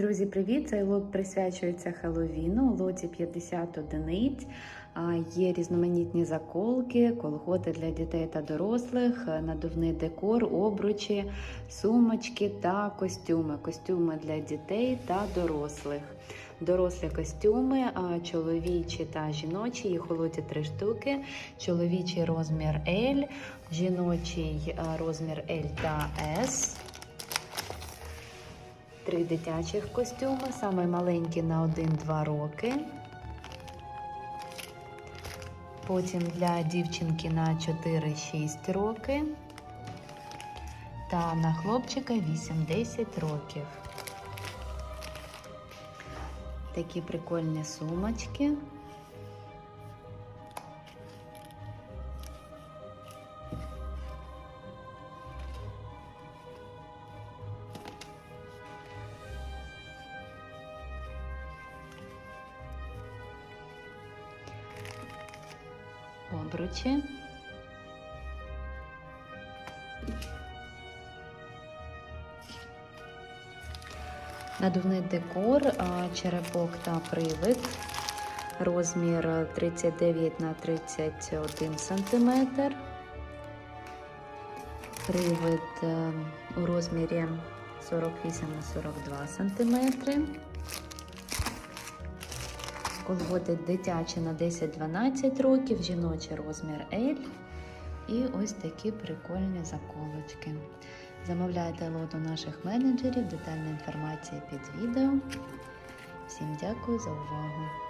Друзі, привіт! Цей лот присвячується Хеллоуіну. У лоті 50 одиниць. Є різноманітні заколки, колготи для дітей та дорослих, е, надувний декор, обручі, сумочки та костюми. Костюми для дітей та дорослих. Дорослі костюми, чоловічі та жіночі. Їх у лоті три штуки. Чоловічий розмір L, жіночий розмір L та S. Три дитячих костюми, саме маленькі на 1-2 роки. Потім для дівчинки на 4-6 роки. Та на хлопчика 8-10 років. Такі прикольні сумочки. Обручі. Надувний декор, черепок та привид. Розмір 39 на 31 см. Привид е, у розмірі 48 на 42 см. Колготи дитячі на 10-12 років, жіночий розмір L. І ось такі прикольні заколочки. Замовляйте лот у наших менеджерів, детальна інформація під відео. Всім дякую за увагу!